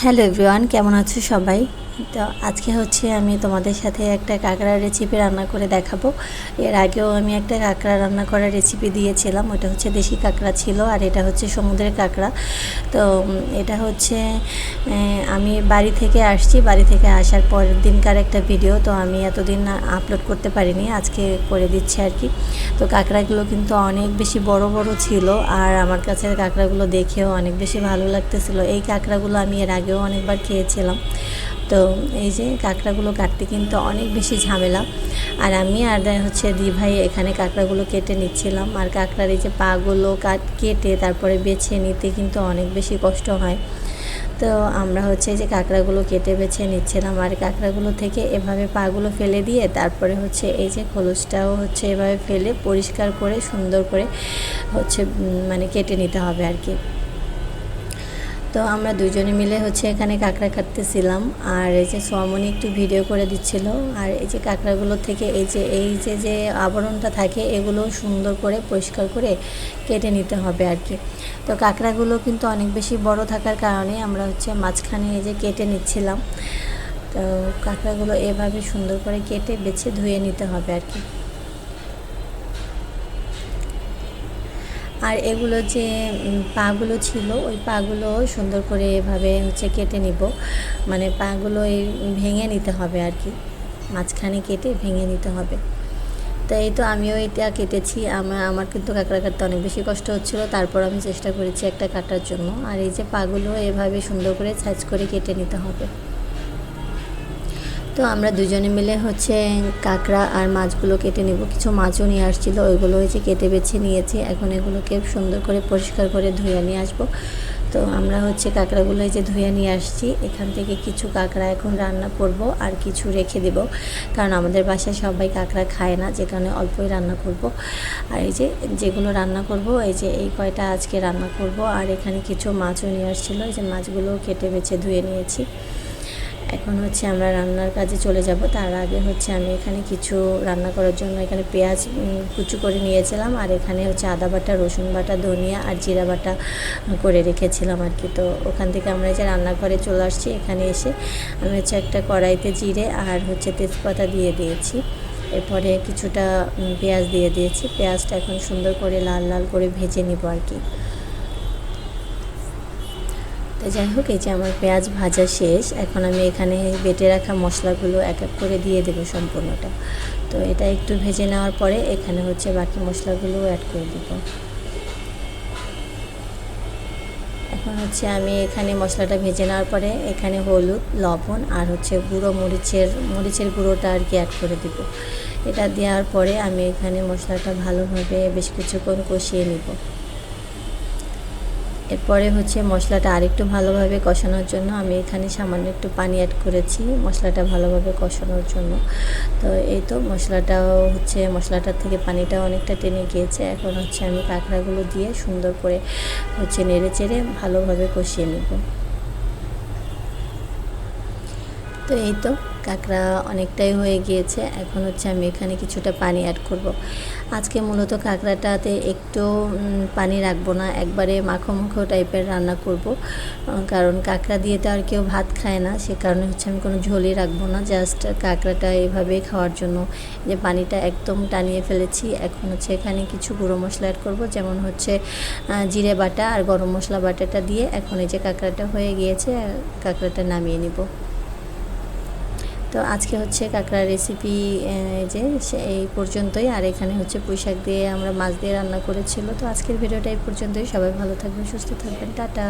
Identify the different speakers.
Speaker 1: Hello everyone কেমন আছো সবাই? তো আজকে হচ্ছে আমি তোমাদের সাথে একটা কাঁকড়ার রেসিপি রান্না করে দেখাবো। এর আগেও আমি একটা কাঁকড়া রান্না করার রেসিপি দিয়েছিলাম, ওটা হচ্ছে দেশি কাঁকড়া ছিল আর এটা হচ্ছে সমুদ্রের কাঁকড়া। তো এটা হচ্ছে আমি বাড়ি থেকে আসছি, বাড়ি থেকে আসার পরের দিনকার একটা ভিডিও তো আমি এতদিন আপলোড করতে পারিনি, আজকে করে দিচ্ছি আর কি। তো কাঁকড়াগুলো কিন্তু অনেক বেশি বড় বড় ছিল আর আমার কাছে কাঁকড়াগুলো দেখেও অনেক বেশি ভালো লাগতেছিল। এই কাঁকড়াগুলো আমি এর আগেও অনেকবার খেয়েছিলাম। তো এই যে কাঁকড়াগুলো কাটতে কিন্তু অনেক বেশি ঝামেলা। আর আমি আর হচ্ছে দি ভাই এখানে কাঁকড়াগুলো কেটে নিচ্ছিলাম। আর কাঁকড়ার এই যে পাগুলো কাট, কেটে তারপরে বেছে নিতে কিন্তু অনেক বেশি কষ্ট হয়। তো আমরা হচ্ছে যে কাঁকড়াগুলো কেটে বেছে নিচ্ছিলাম। আর কাঁকড়াগুলো থেকে এভাবে পাগুলো ফেলে দিয়ে তারপরে হচ্ছে এই যে খোলসটাও হচ্ছে এভাবে ফেলে পরিষ্কার করে সুন্দর করে হচ্ছে মানে কেটে নিতে হবে আর কি। তো আমরা দুজনে মিলে হচ্ছে এখানে কাঁকড়া কাটতেছিলাম। আর এই যে সোয়ামনি একটু ভিডিও করে দিচ্ছিল। আর এই যে কাঁকড়াগুলো থেকে এই যে এই যে যে আবরণটা থাকে, এগুলো সুন্দর করে পরিষ্কার করে কেটে নিতে হবে আর কি তো কাঁকড়াগুলো কিন্তু অনেক বেশি বড় থাকার কারণে আমরা হচ্ছে মাঝখানে এই যে কেটে নিচ্ছিলাম। তো কাঁকড়াগুলো এভাবে সুন্দর করে কেটে বেছে ধুয়ে নিতে হবে আর কি আর এগুলো যে পাগুলো ছিল, ওই পাগুলো সুন্দর করে এভাবে হচ্ছে কেটে নিব। মানে পাগুলো এই ভেঙে নিতে হবে আর কি। মাঝখানে কেটে ভেঙে নিতে হবে। তো এই তো আমিও এটা কেটেছি। আমার আমার কিন্তু কাঁকড়া কাটতে অনেক বেশি কষ্ট হচ্ছিল। তারপর আমি চেষ্টা করেছি একটা কাটার জন্য। আর এই যে পাগুলো এভাবে সুন্দর করে সাইজ করে কেটে নিতে হবে। তো আমরা দুজনে মিলে হচ্ছে কাঁকড়া আর মাছগুলো কেটে নেব। কিছু মাছও নিয়ে আসছিল, ওইগুলো হচ্ছে কেটে বেছে নিয়েছি। এখন এগুলোকে সুন্দর করে পরিষ্কার করে ধুয়ে নিয়ে আসব। তো আমরা হচ্ছে কাঁকড়াগুলো যে ধুয়ে নিয়ে আসছি, এখান থেকে কিছু কাঁকড়া এখন রান্না করব আর কিছু রেখে দেব। কারণ আমাদের বাসায় সবাই কাঁকড়া খায় না, যে কারণে অল্পই রান্না করব। আর এই যে যেগুলো রান্না করব, এই যে এই কয়টা আজকে রান্না করব, আর এখানে কিছু মাছও নিয়ে আসছিল। এই যে মাছগুলো কেটে বেছে ধুয়ে নিয়েছি। এখন হচ্ছে আমরা রান্নার কাজে চলে যাব। তার আগে হচ্ছে আমি এখানে কিছু রান্না করার জন্য এখানে পেঁয়াজ কুচু করে নিয়েছিলাম আর এখানে হচ্ছে আদা বাটা, রসুন বাটা, ধনিয়া আর জিরা বাটা করে রেখেছিলাম আর কি। তো ওখান থেকে আমরা যে রান্নাঘরে চলে আসছি, এখানে এসে আমি হচ্ছে একটা কড়াইতে জিরে আর হচ্ছে তেজপাতা দিয়ে দিয়েছি। এরপরে কিছুটা পেঁয়াজ দিয়ে দিয়েছি। পেঁয়াজটা এখন সুন্দর করে লাল লাল করে ভেজে নিব আর কি। তো যাই হোক, এই যে আমার পেঁয়াজ ভাজা শেষ, এখন আমি এখানে বেটে রাখা মশলাগুলো এক এক করে দিয়ে দেবো সম্পূর্ণটা। তো এটা একটু ভেজে নেওয়ার পরে এখানে হচ্ছে বাকি মশলাগুলো অ্যাড করে দেবো। এখন হচ্ছে আমি এখানে মশলাটা ভেজে নেওয়ার পরে এখানে হলুদ, লবণ আর হচ্ছে গুঁড়ো মরিচের মরিচের গুঁড়োটা আর কি অ্যাড করে দিব। এটা দেওয়ার পরে আমি এখানে মশলাটা ভালোভাবে বেশ কিছুক্ষণ কষিয়ে নিব। এরপরে হচ্ছে মশলাটা আরেকটু ভালোভাবে কষানোর জন্য আমি এখানে সামান্য একটু পানি অ্যাড করেছি মশলাটা ভালোভাবে কষানোর জন্য। তো এই তো মশলাটাও হচ্ছে মশলাটার থেকে পানিটা অনেকটা টেনে গিয়েছে। এখন হচ্ছে আমি কাঁকড়াগুলো দিয়ে সুন্দর করে হচ্ছে নেড়ে চেড়ে ভালোভাবে কষিয়ে নেব। তো এই তো কাঁকড়া অনেকটাই হয়ে গিয়েছে। এখন হচ্ছে আমি এখানে কিছুটা পানি অ্যাড করব। আজকে মূলত কাঁকড়াটাতে একটু পানি রাখব না, একবারে মাখো মাখো টাইপের রান্না করব। কারণ কাঁকড়া দিয়ে তো আর কেউ ভাত খায় না, সে কারণে হচ্ছে আমি কোনো ঝোলই রাখব না জাস্ট কাঁকড়াটা এভাবেই খাওয়ার জন্য। যে পানিটা একদম টানিয়ে ফেলেছি, এখন হচ্ছে এখানে কিছু গুঁড়ো মশলা অ্যাড করব, যেমন হচ্ছে জিরে বাটা আর গরম মশলা বাটাটা দিয়ে এখন এই যে কাঁকড়াটা হয়ে গিয়েছে, কাঁকড়াটা নামিয়ে নিব। তো আজকে হচ্ছে কাঁকড়া রেসিপি যে এই পর্যন্তই। আর এখানে হচ্ছে পুঁইশাক দিয়ে আমরা মাছ দিয়ে রান্না করেছিল। তো আজকের ভিডিওটা এই পর্যন্তই। সবাই ভালো থাকবেন, সুস্থ থাকবেন। টাটা।